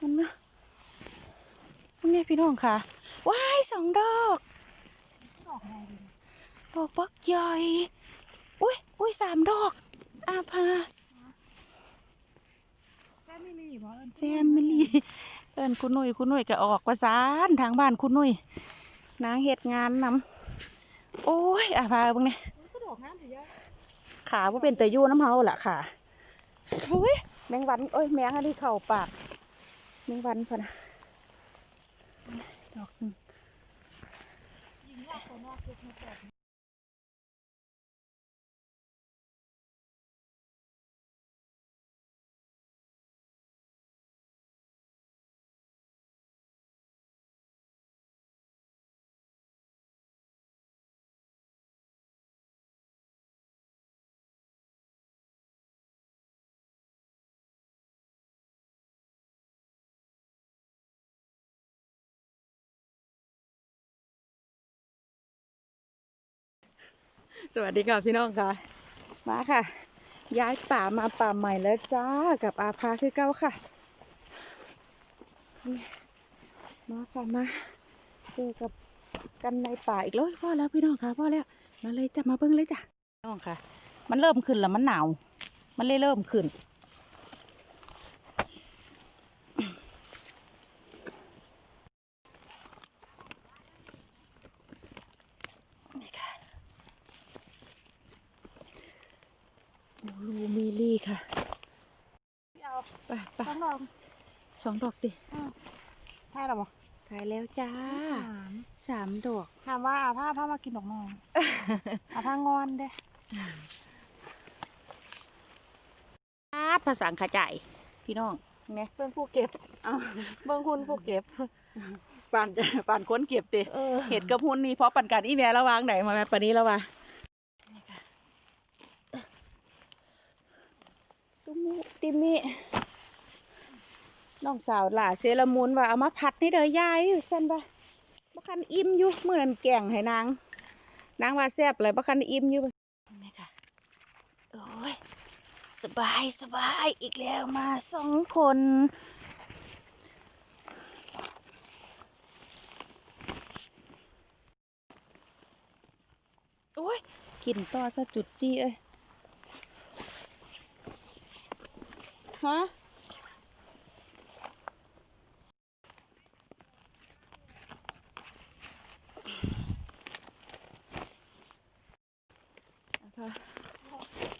มันมามันไงพี่น้องค่ะ ว้ายสองดอกดอกอะไรดีดอกบักใหญ่อุ้ยอุ้ยสามดอก อาพาแฟมิลี่บ่เอิ้นแฟมิลี่เอินคุณหนุ่ยคุณหนุ่ยก็ออกประสานทางบ้านคุณหนุ่ยนางเหตุงานนำโอ้ยอาพาเบิ่งเนี่ยอุ๊ยก็ดอกงามสิยะขาบ่เป็นแต่อยู่น้ำเฮาล่ะค่ะเฮ้ยแมงวันเอ้ยแมงอันนี้เข้าปาก แมงวันพอนะดอกหนึ่ง สวัสดีค่ะพี่น้องค่ะ มาค่ะ ย้ายป่ามาป่าใหม่แล้วจ้า กับอาภาคือเก้าค่ะ มาค่ะมาเจอกับกันในป่าอีกแล้วพ่อแล้วพี่น้องค่ะพ่อแล้ว มาเลยจ้ะมาเบิ้งเลยจ้ะน้องค่ะ มันเริ่มขึ้นแล้วมันหนาว มันเลยเริ่มขึ้นค่ะบูรูมิลี่ค่ะ พี่เอา ไปไปต้องลองสองดอกดิใช่หรอบ่ถ่ายแล้วจ้าสามสามดอกถามว่าอาผ้าผ้ามากินดอกนองอาผ้างอนเด้อาดภาษาขาจ่ายพี่น้องไงเบิ่งผู้เก็บเอาเบิ่งคุณผู้เก็บปานปานค้นเก็บติเออเห็ดกับหุ่นนี่เพราะปันกันอีแม่ระวางไหนมาแม่ปานนี้แล้ววะนี่ค่ะตุมุติมิ น้องสาวหล่าเซรามูนว่าเอามาผัดให้เด้อยายสั่นปะบ่คันอิ่มอยู่เหมือนแกงให้นางนางว่าแซ่บเลยบ่คันอิ่มอยู่นี่ค่ะโอ้ยสบายสบายอีกแล้วมาสองคนโอ้ยกินต่อซะจุดจี้เอ้ยฮะ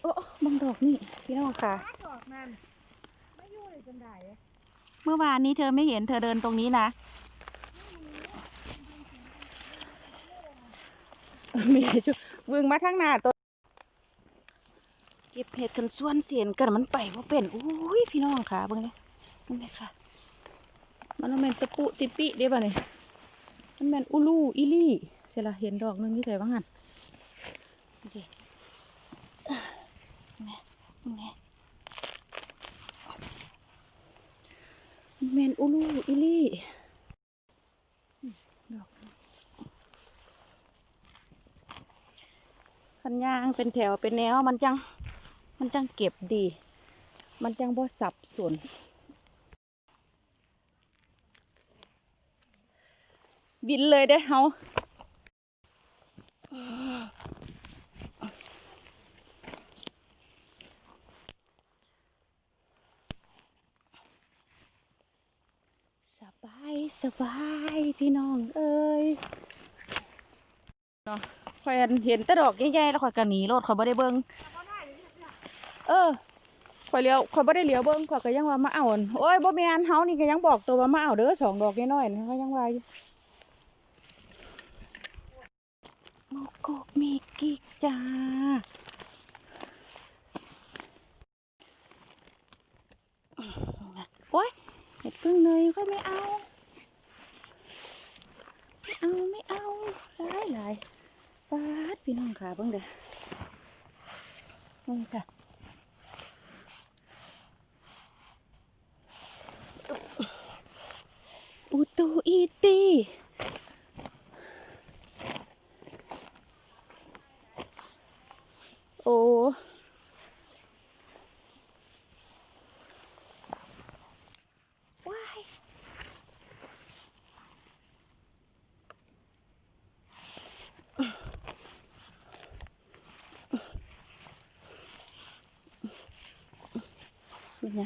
โอ้บังดอก นี่พี่น้องค่ะ ดอกนั่นไม่อยู่เลยจังไดเมื่อวานนี้เธอไม่เห็นเธอเดินตรงนี้นะมีจุวึงมาทั้งหน้าตัวเก็บเห็ดกันส่วนเสียนกันมันไปว่าเป็นอุ้ยพี่น้องค่ะเบิ่งเลยเบิ่งเลยค่ะ มันบ่แม่นตะปุติปิเด้ป่ะนี่ยมันแม่นอุลูอีลี่เสร็จละเห็นดอกหนึงนี่แต่ว่างั้นโอเคนี่นี่มัน แมนอุลูอิลี่ดอกขันยางเป็นแถวเป็นแนวมันจัง มันจังเก็บดี มันจังบ่สับสนบินเลยได้อเฮาสบาย สบายพี่น้องเอ้ยเนาะข่อยอันเห็นแต่ดอกใหญ่ๆแล้วข่อยก็หนีรถข่อยบ่ได้เบิ่งเออข่อยเลี้ยวข่อยบ่ได้เลี้ยวเบิ่งข่อยก็ยังว่ามาเอาอั่นโอ้ยบ่แม่นเฮานี่ก็ยังบอกตัวว่ามาเอาเด้อสองดอกน้อยๆนี่เขายังว่าอยู่โมโกกมีกิกจ้าโอ้ยเห็ดพึ่งเนยก็ไม่เอา ไม่เอาไม่เอาหลายหลาย ปาดพี่ น้องขาเพิ่งเด้อนี่ค่ะ อุตูอีตีโอ้ว้าย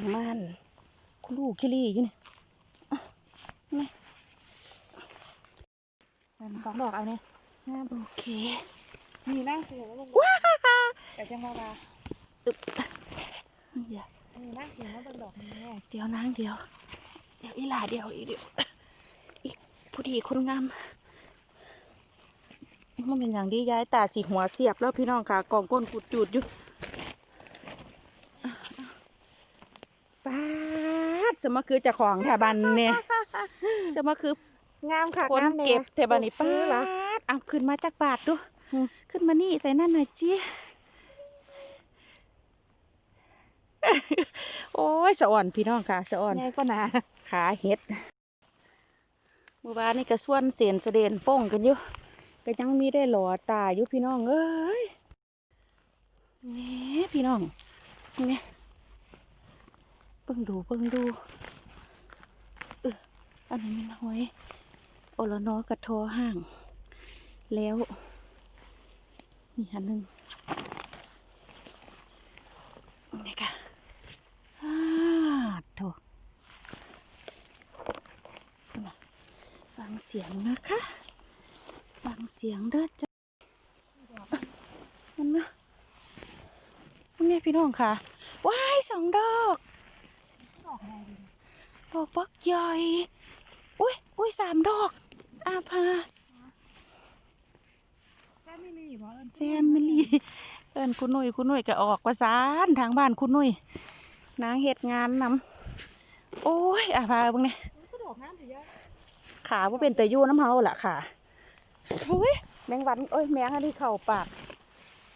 เป็นอย่างมันคุลูกคิลี่อยู่นี่อะนี่นั่นสองดอกเอาเนี่ยงามโอเคมีนั่งเสียงลงว้าแต่จังว่าว่าตึบเดี๋ยวมีนั่งเสียงว่าเป็นดอกนี้แน่เดี๋ยวนางเดี๋ยว เดี๋ยวอีหลาเดี๋ยวอีเดี๋ยวอีกผู้ดีคนงามมันเป็นอย่างดีย้ายตาสีหัวเสียบแล้วพี่น้องค่ะกองก้นกุดจุดอยู่อะอะป๊าด จะมาคือเจะของแถวบันเนี่ยจะมาคืองามค่ะคนงามแน่เก็บแต่บันนี้ป้าคือเหรอ ดเอาขึ้นมาจากบาทดูขึ้นมานี่ใส่นั่นหน่อยจีโอ้ยสะอ่อนพี่น้องค่ะสะอ่อนแน่ก็หนาขาเห็ดเมื่อวานนี่ก็ส่วนเสียนเสดนฟ้องกันอยู่ก็ยังมีได้หล่อตาอยู่พี่น้องเอ้ยนี่พี่น้องนี่เบิ่งดูเบิ่งดูเอออันนี้มันหอยโอละนอกระทอห่าง แล้วนี่อันหนึ่งนี่ค่ะอ้าโถฟังเสียงนะคะฟังเสียงเด้อจ้ะมันนะมันเนี่ยพี่น้องค่ะว้ายสองดอก ดอกบักใหญ่ อุ้ยอุ้ยสามดอก อาพาแค่ไม่รีบเหรอแฟมิลี่เอินคุณนุ่ยคุณนุ่ยก็ออกประสานทางบ้านคุณนุ่ยนางเหตุงานนำโอ้ยอาพาเบิ่งเนี่ยขาว่าเป็นแต่ยู่น้ำเฮาล่ะค่ะเฮ้ยแมงวันโอ้ยแมงอันนี้เข่าปาก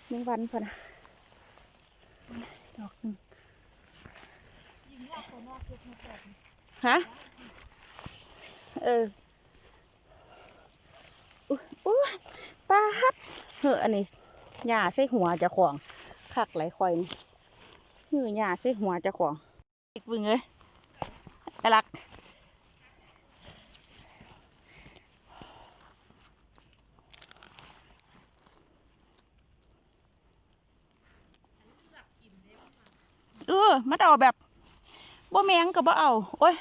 แมงวันพอนะดอกหนึ่ง ยิงยากคนนอกเอะมากแบบฮะ เอออุ้ยอุ้ยปาฮัดเฮ้ออันนี้หญ้าใส่หัวจะของคักไหลคอยนี่เฮ้อหญ้าใส่หัวจะของอีกบึงเลยไอ้ลักเออมันเอาแบบบ่แมงก็บ่เอา โอ้ย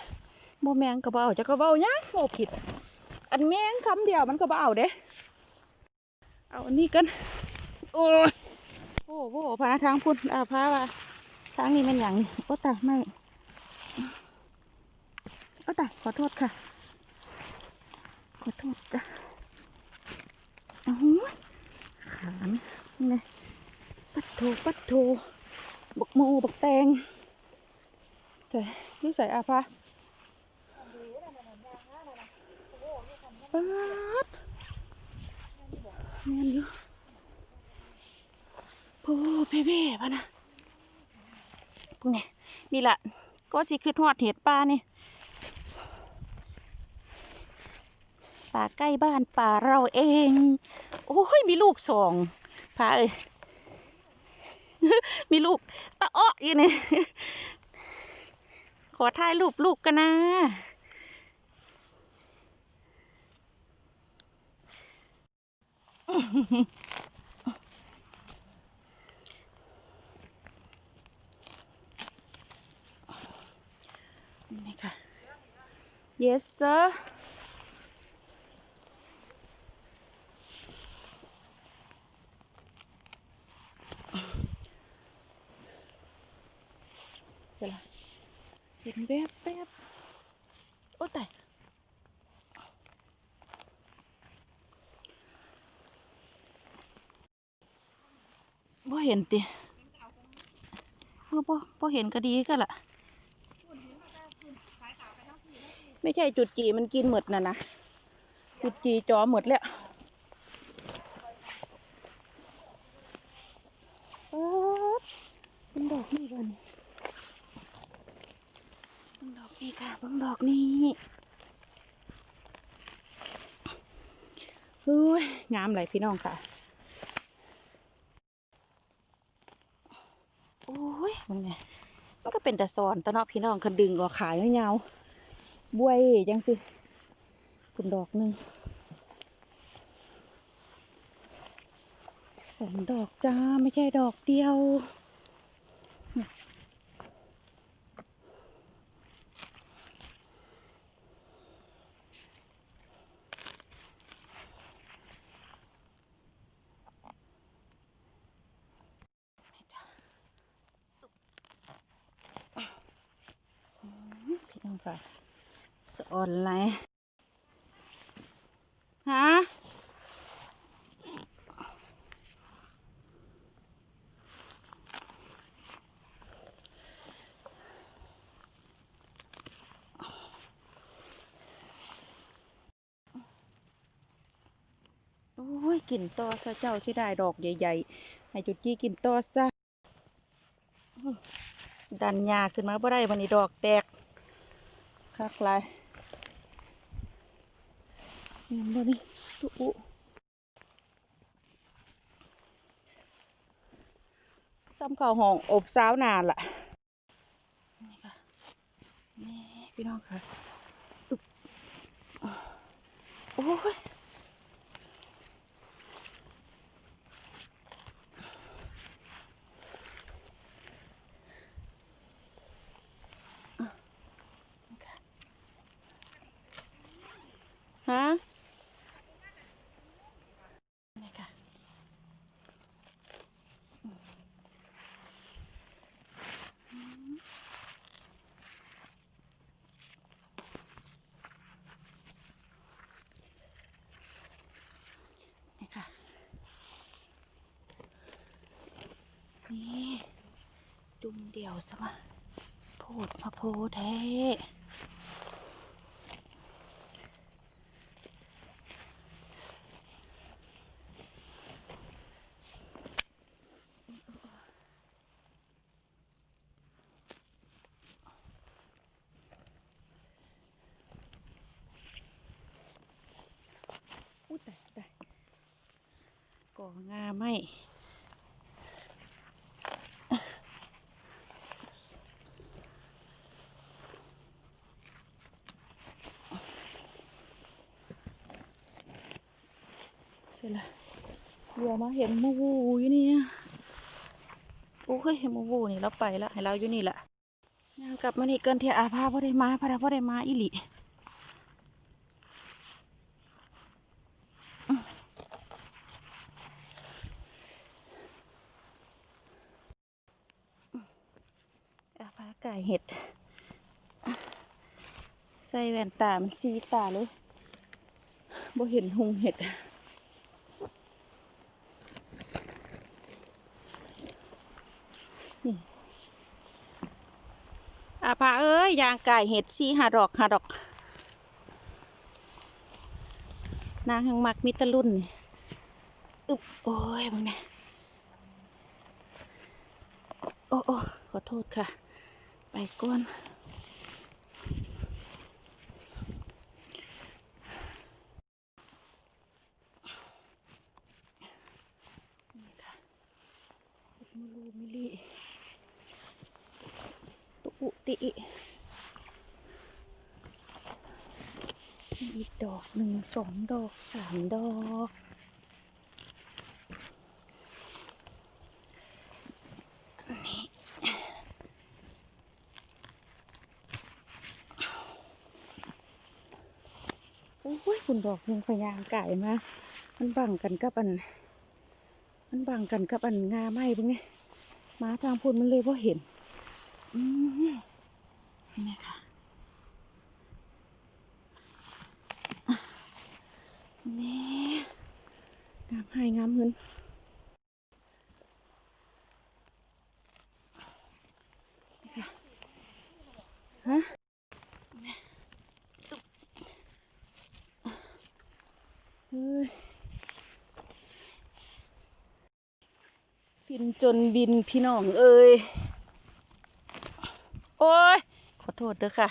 บ่แมงก็บ่เอาจะก็เว้าหยังบ่ผิด อันแมงคำเดียวมันก็บ่เอาเด้เอาอันนี้กันโอ้โอ้โหพาทางพุ่นอาพาว่าทางนี้มันหยังนี่โอ้ตายไม่โอ้ตายขอโทษค่ะ ขอโทษจ้ะโอ้ยขานี่ไงปัดโถปัดโถบกโมบกแตงใส่นี่ใส่อาภา ปัดแม่นอยู่โอ้เพ่เพ่พะนะพวกนี้นี่แหละก็สิคือทอดเห็ดปลานี่ป่าใกล้บ้านป่าเราเอง โอ้ย มีลูกสองพาเอ้ยมีลูกตะอ้ออยู่นี่ขอถ่ายรูปลูกกันนะ นี่ค่ะ yes sir เสร็จละเห็นแว บ่เห็นติเออบ่บ่เห็นก็ดีก็ละไม่ใช่จุดจีมันกินหมดน่ะนะจุดจีจอหมดแล้วป๊าดเป็นดอกนี่ก่อนเบิ่งดอกนี่ค่ะเบิ่งดอกนี่เฮ้ยงามเลยพี่น้องค่ะ โอ้ยมันไงมันก็ เป็นแต่ซอนตะเนาะพี่น้องคันดึงออขายยาวๆบวยจังสิคุณดอกหนึ่งสองดอกจ้าไม่ใช่ดอกเดียว ค่ะ สะอ่อ นไรฮะโอ้ยกินต่อซะเจ้าที่ได้ดอกใหญ่ๆ ให้จุดจี้กินต่อซะ ดันยาขึ้นมาบ่ได้บันนี้ดอกแตกคักลาย ห็นบ่นี่ตุอุซ้ำข้าวห้องอบสาวนานล่ะ นี่ค่ะ นี่ พี่น้องค่ะ โอ้ย ฮะนี่ค่ะนี่ค่ะ นี่จุ่มเดี่ยวสมาโพดมาโพแท้อุ้แต่แต่ก่องาไม่ เสร็จละเดี๋ยวมาเห็นมูวูอยู่นี่โอ้ยเห็นมูวูนี่เราไปละให้เราอยู่นี่แหละย่างกลับมานี่เกินเทียอาภาพ่ได้มาพระพ่ได้มาอีหลีอาพาไก่เห็ด ใส่แว่นตามันซีตาเลยบ่เห็นหุงเห็ด นี่อาพาเอ้ยยางไก่เห็ดซีหาดอกหาดอก นางหังมักมิตรรุ่นอึบโอ้ยมึงเนี่ยโอ้โอ้ขอโทษค่ะ ไปก้นค่ะมุลูมิลิตุอุติอิอีกดอกหนึ่ง สองดอกสามดอกโอ้ย คุณดอกยังพยายามไก่มา มันบังกันกับอัน มันบังกันกับอันงาไม้พวกนี้มาทางพูดมันเลยว่าเห็น อืมนี่ค่ะอะ นี่งามให้งามเงินฮะเฮ้ยฟินจนบินพี่น้องเอ้ย โอ้ย ขอโทษเด้อค่ะ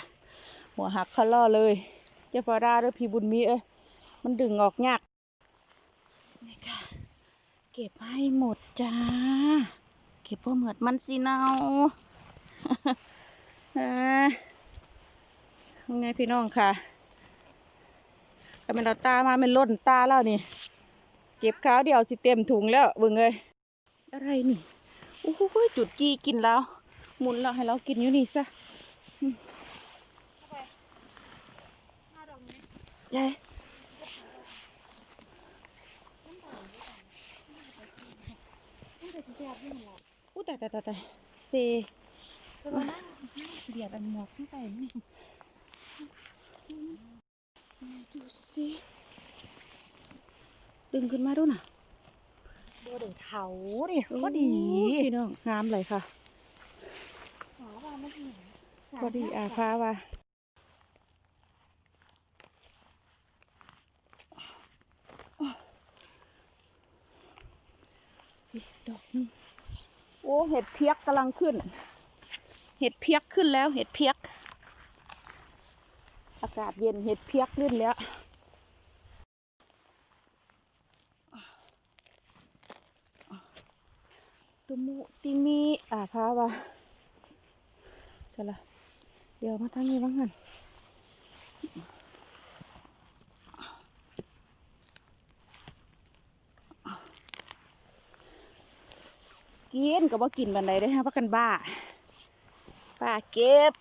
หัวหักคาล่อเลยเจ้าฟาราด้วยพี่บุญมีเอ้ย มันดึงออกยาก นี่ค่ะ เก็บให้หมดจ้า เก็บเพื่อเหมือดมันสิเนาอ่ายังไงพี่น้องค่ะแต่มันเราตามามันล่นตาแล้วนี่ เก็บข้าวเดียวสิเต็มถุงแล้วเบิ่งเลยอะไรนี่โอ้โหจุดกี้กินแล้ว หมุนแล้วให้เรากินอยู่นี่ซะอืมยาย ยบยัอู้แต่แต่แต่เซมานั่งาเบียดอันหมอกข้างใส่นี่ดูสิดึงขึ้นมาดูนะบัวเดือดเถาดิก็ดีพี่น้องงามเลยค่ะพอดีอาพาว่า ดอกหนึงโอ้เห็ดเพียกกำลังขึ้น เห็ดเพียกขึ้นแล้วเห็ดเพียก อากาศเย็นเห็ดเพียกขึ้นแล้วตุมุติมีอาพาวะจะละเดี๋ยวมาทางนี้บ้างกัน กินก็บ่กินบันไดได้ฮะพักกันบ้าป้าเก็บ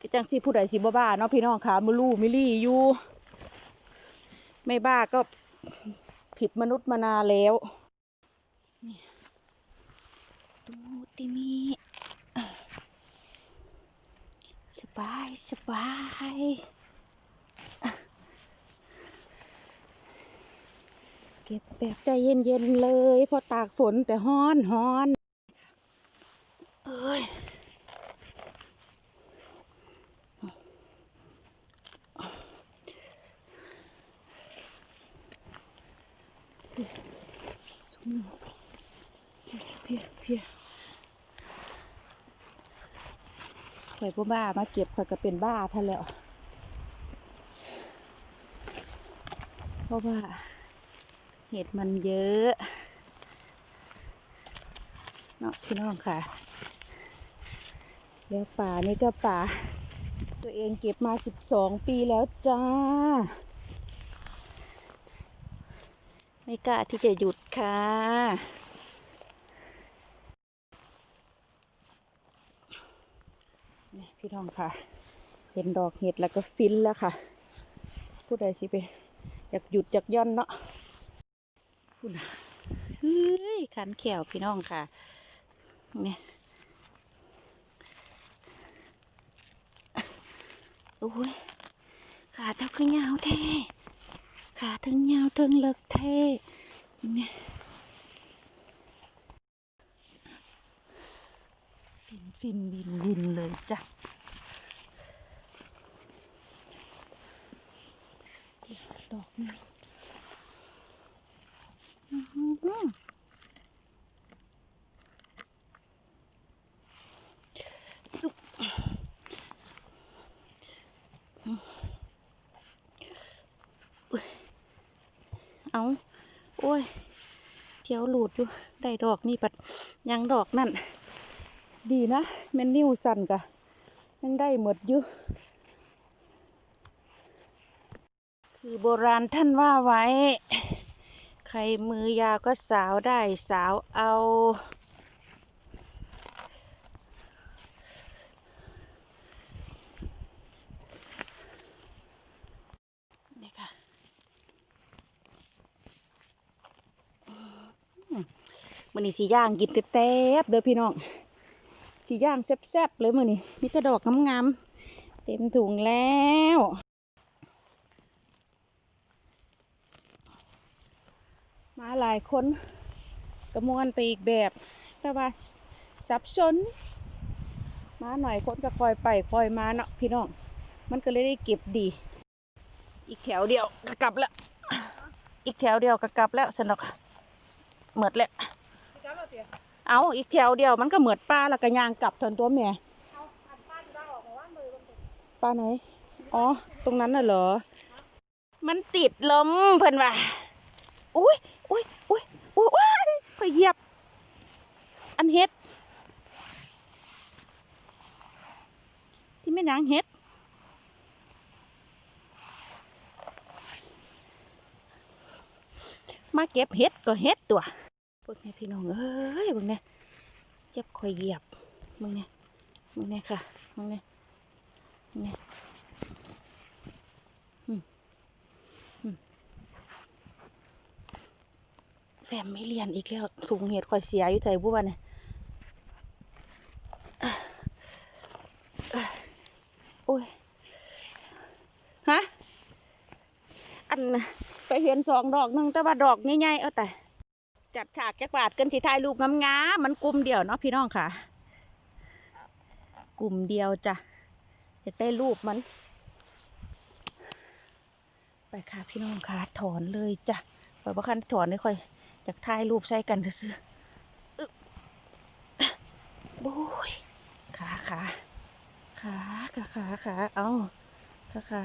ก็จังสิผู้ใดสิบ่บ้าเนาะพี่น้องขามือลู่มิลี่อยู่ไม่บ้าก็ผิดมนุษย์มานานแล้วนี่ตูติมีสบายสบาย เก็บแบบใจเย็นๆเลย พอตากฝนแต่ฮ้อนฮ้อนเอ้ยเพียเพียข่อยบ่บ้ามาเก็บข่อยก็เป็นบ้าท่านแล้วเพราะว่า เห็ดมันเยอะเนาะพี่น้องค่ะแล้วป่านี่ก็ป่า ตัวเองเก็บมาสิบสองปีแล้วจ้า ไม่กล้าที่จะหยุดค่ะ นี่พี่น้องค่ะ เห็นดอกเห็ดแล้วก็ฟินแล้วค่ะ ผู้ใดที่ไปอยากหยุดอยากย่อนเนาะ พูดนะเฮ้ยขันแขวพี่น้องค่ะ เนี่ยโอ้ยขาเจ้าคือยาวแท้ขาทั้งยาวทั้งเลิกเท่เนี่ยฟินฟินวินวินเลยจ้ะดอกนึงอื้ เอาโอ้ยเที่ยวหลุดอยู่ ได้ดอกนี่ปัดยังดอกนั่น ดีนะแม่นนิ้วสั่นกะยังได้หมดอยู่คือโบราณท่านว่าไว้ ใครมือยาวก็สาวได้สาวเอา นี่ค่ะ มันนี้สีย่างกินแป๊บๆเด้อพี่น้องสีย่างแซ่บๆเลยมือนี้มีแต่ดอกงามๆเต็มถุงแล้ว มาหลายคนกระมวลไปอีกแบบ แต่ว่าสับสนมาหน่อยคนก็คอยไปคอยมาเนาะพี่น้อง มันก็เลยได้เก็บดี อีกแถวเดียวก็กลับแล้ว อีกแถวเดียวก็กลับแล้วสนุกเหมือดแล้วเอาอีกแถวเดียวมันก็เหมือดป้าแล้วก็ยางกลับทนตัวแม่ป้าไหน อ๋อ ตรงนั้นน่ะเหรอ มันติดลมเพิ่นว่าอุ้ย อุ้ยอุ้ยอุ้ยว้ยข่อยเหยียบ อันเฮ็ด ที่ไม่นางเฮ็ดมาเก็บเฮ็ดก็เฮ็ดตัวพวกนี้พี่น้องเอ้ยเบิ่งเนี่ยเจ็บข่อยเหยียบมึงเนี่ยมึงเนี่ยค่ะมึงเนี่ยมึงเนี่ยอืมอืม แฟมไม่เรียนอีกแล้วถุงเห็ดข่อยเสียอยู่ใจบัวเนี่ยอ้ย ฮะ อันนะไปเห็นสองดอกหนึงแต่ว่าดอกใหญ่ๆเอาแต่ จัดฉากจักบาทกันสิถ่ายรูปงามๆมันกลุ่มเดียวเนาะพี่น้องค่ะ กลุ่มเดียวจ้ะจะได้รูปมัน ไปค่ะพี่น้องค่ะถอนเลยจ้ะไปบ่คันถอนได้ค่อยากถ่ายรูปใส่กันซื่อบโอ้ยขาขาขาขาขาขาเอาขาขา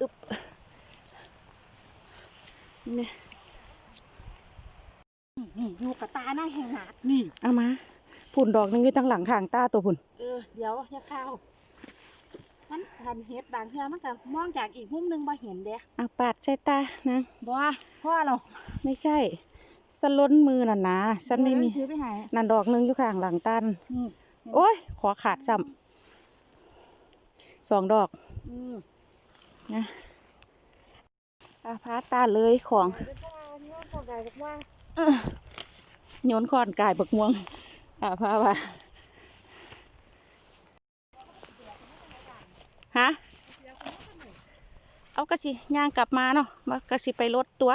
อึบนี่ยนี่นูกระตาหน้าแหงหนาดนี่ เอามาผุ่นดอกนึงอยู่ตั้งหลังข้างตาตัวผุ่น เออ เดี๋ยว อย่าเข้า มันทันเฮ็ดบางเทื่อมันก็มองจากอีกมุมหนึงบ่เห็นเด้เอาปาดใส่ตานะ บ่พ่อเราไม่ใช่สล้นมือน่ะนะฉันไม่มีเออถือไปให้นั่นดอกหนึงอยู่ข้างหลังตัน นี่โอ้ย ขอขาดซ้ำสองดอกอืมนะอาพาตาเลยของไปเป็นว่าเนี่ยพอได้บอกว่าเอ้อโยนคอนกายบักม่วงอาพาว่า ฮะเอากระสิย่างกลับมาเนาะมากระสิไปรถตัว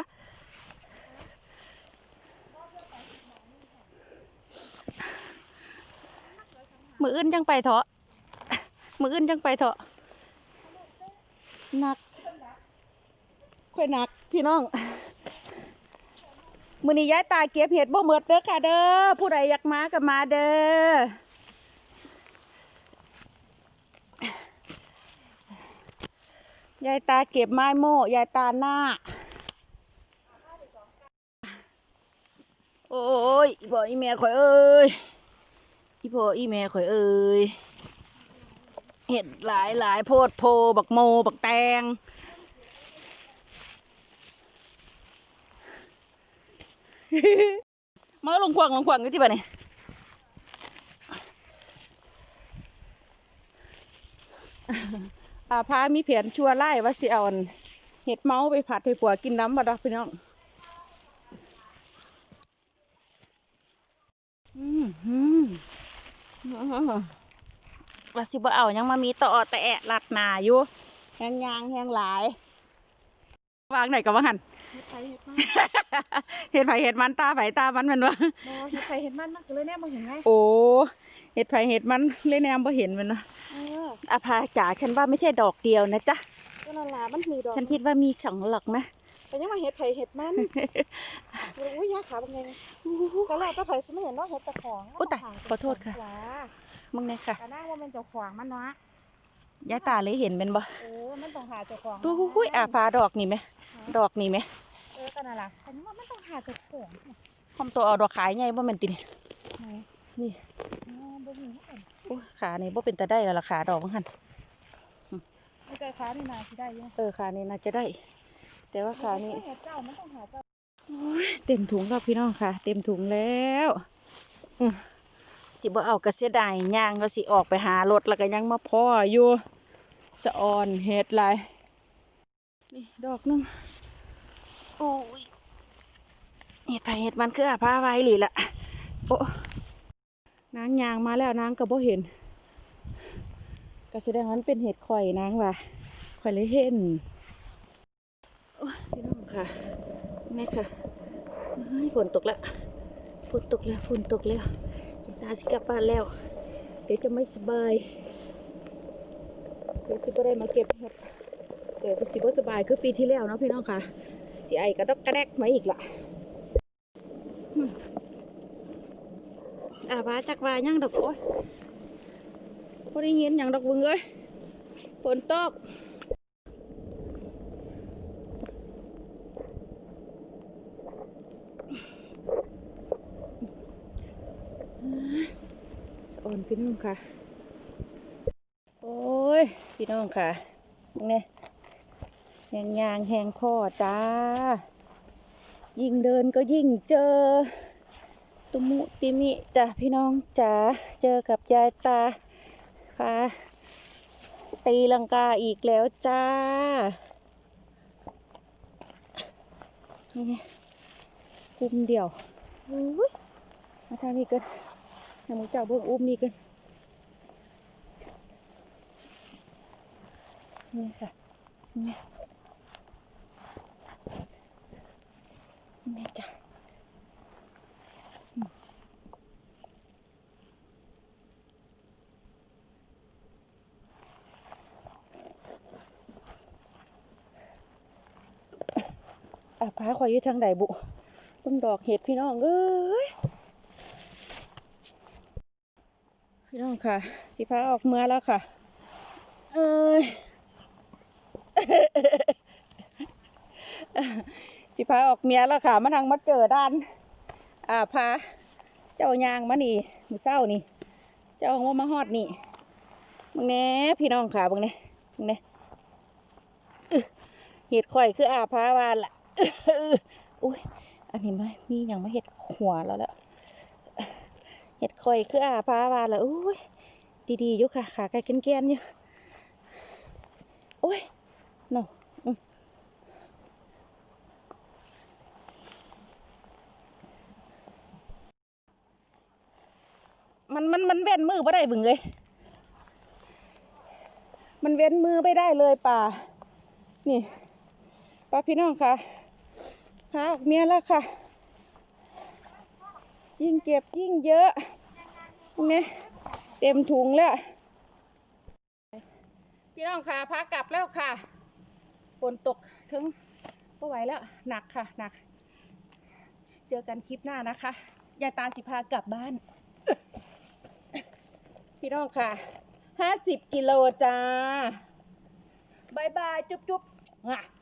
มืออื่นจังไปเถอะมืออื่นจังไปเถอะหนักค่อยหนักพี่น้องมือนี้ย้ายตาเก็บเห็ดบ่หมดเด้อค่ะเด้อผู้ใดอยากมาก็มาเด้อ ยายตาเก็บไม้โม่ยายตาหน้า โอ้ยอีพ่ออีแม่ข่อยเอ้ยอีพ่ออีแม่ข่อยเอ้ยเห็ดหลายหลายโพดโพบักโมบักแตงมาลงขวางลงขวางอยู่ที่บ้านนี่ อาพามีแผนชัวไล่ว่าสิเอาอันเห็ดเมาไปผัดให้ผัวกินน้ำมาดอกพี่น้องอืมอืมว่าสิบ่เอายังมามีต่อแต่แอะลัดหนาอยู่แหงยางแหงหลายวางไหนกับว่าหันเฮ็ดไปเฮ็ดมาเห็ดไผเห็ดมันตาไผตามันแมันวะบ่เฮ็ดไปเฮ็ดมันมันก็เลยแน่บ่เห็นไงโอ้เห็ดไผเห็ดมันเล่นแนมบ่เห็นแมันเนาะเอออาภาจ๋าฉันว่าไม่ใช่ดอกเดียวนะจ๊ะก็นั่นล่ะมันมีดอกฉันคิดว่ามีสองหลอกนะแต่ยังมาเฮ็ดไผเฮ็ดมันโอ้ยยาขาเป็นไงก็แล้วแต่ไผสิไม่เห็นเนาะเฮ็ดแต่ของโอ้ตายขอโทษค่ะว้ามึงเนี่ยค่ะก็น่าว่ามันเจ้าของมันเนาะยายตาเลยเห็นเป็นบ่เออมันต้องหาเจ้าของดูหุ้ยอาภาดอกนี่ไหมดอกนี่ไหมเออก็นั่นล่ะแต่ว่ามันต้องหาเจ้าของคอมตัวเอาดอกขายไงบ่แม่นตินี่ไหนนี่อ๋อบ่มีเห็ นโอ้ยขานี่บ่เป็นตาได้แล้วล่ะขาดอกมันหันไอ้ไก่ขานี่นาสิได้อยู่เออขานี่น่าจะได้ แต่ว่าขานี่เฮ็ดเจ้ามันต้องหาเจ้าโอ้ยเต็มถุงแล้วพี่น้องค่ะ เต็มถุงแล้วอืมสิบ่เอาก็เสียดายย่างก็สิออกไปหารถแล้วก็ยังมาพ่ออยู่สะออนเฮ็ดหลายนี่ดอกหนึงโอ้ยเห็ดไผเห็ดมันคืออาผ้าไว้หลีละโอ้ นางยางมาแล้วนางก็บ่เห็นก็แสดงว่ามันเป็นเห็ดข่อยนางว่ะข่อยเลยเห็นพี่น้องค่ะนี่ค่ะเฮ้ฝนตกแล้วฝนตกแล้วฝนตกแล้วตาสิกลับบ้านแล้ว เดี๋ยวจะไม่สบายเดี๋ยวสิบ่ได้มาเก็บเห็ดเดี๋ยวสิบ่สบายคือปีที่แล้วเนาะพี่น้องค่ะสิไอกระดอกกระแดกมาอีกละ อาบาจักวายังดอกโอ้ยบ่ได้ยินหยังดอกบึงเอ้ยฝนตกสะออนพี่น้องค่ะ โอ้ย พี่น้องค่ะนี่แหงยางแหงพ่อจ้า ยิ่งเดินก็ยิ่งเจอ ตุมุติมิจ้ะพี่น้องจ๋าเจอกับยายตาพาตีลังกาอีกแล้วจ้านี่กลุ่มเดี่ยวอุ้ยมาทางนี้กันให้หมูเจ้าเบิ่งอุ้มนี่กันนี่ค่ะนี่นี่จ้ะอืม อะพาข่อยอยู่ทางใดบุเบิ่งดอกเห็ดพี่น้องเอ้ยพี่น้องค่ะ สิพาออกเมื่อแล้วค่ะ เอ้ยสิพาออกเมียแล้วค่ะมาทางมาเจอด้าน อ่าพาเจ้ายางมานี่มือเศร้านี่ เจ้าว่ามาฮอดนี่มึงแหน่พี่น้องค่ะมึงแหน่มึงแหน่อึเห็ดข่อยคืออาพาวานละ อุ้ยอันนี้ไม่มีอย่างมาเห็ดหัวแล้วแหละเห็ดข่อยคืออาพาวานละอุ้ยดีๆอยู่ค่ะ ขาไก่เกรียนๆอยู่โอ้ยเนาะอืมมันมันมันเว้นมือไม่ได้บึงเลย มันเว้นมือไม่ได้เลยป่า นี่ป้าพี่น้องค่ะ หาออกเมียแล้วค่ะ ยิ่งเก็บยิ่งเยอะนี่เต็มถุงแล้ว พี่น้องค่ะพากลับแล้วค่ะฝนตกถึงก็ไหวแล้วหนักค่ะหนัก เจอกันคลิปหน้านะคะยายตาสิพากลับบ้าน พี่น้องค่ะห้าสิบกิโลจ้าบายบาย จุ๊บจุ๊บอะ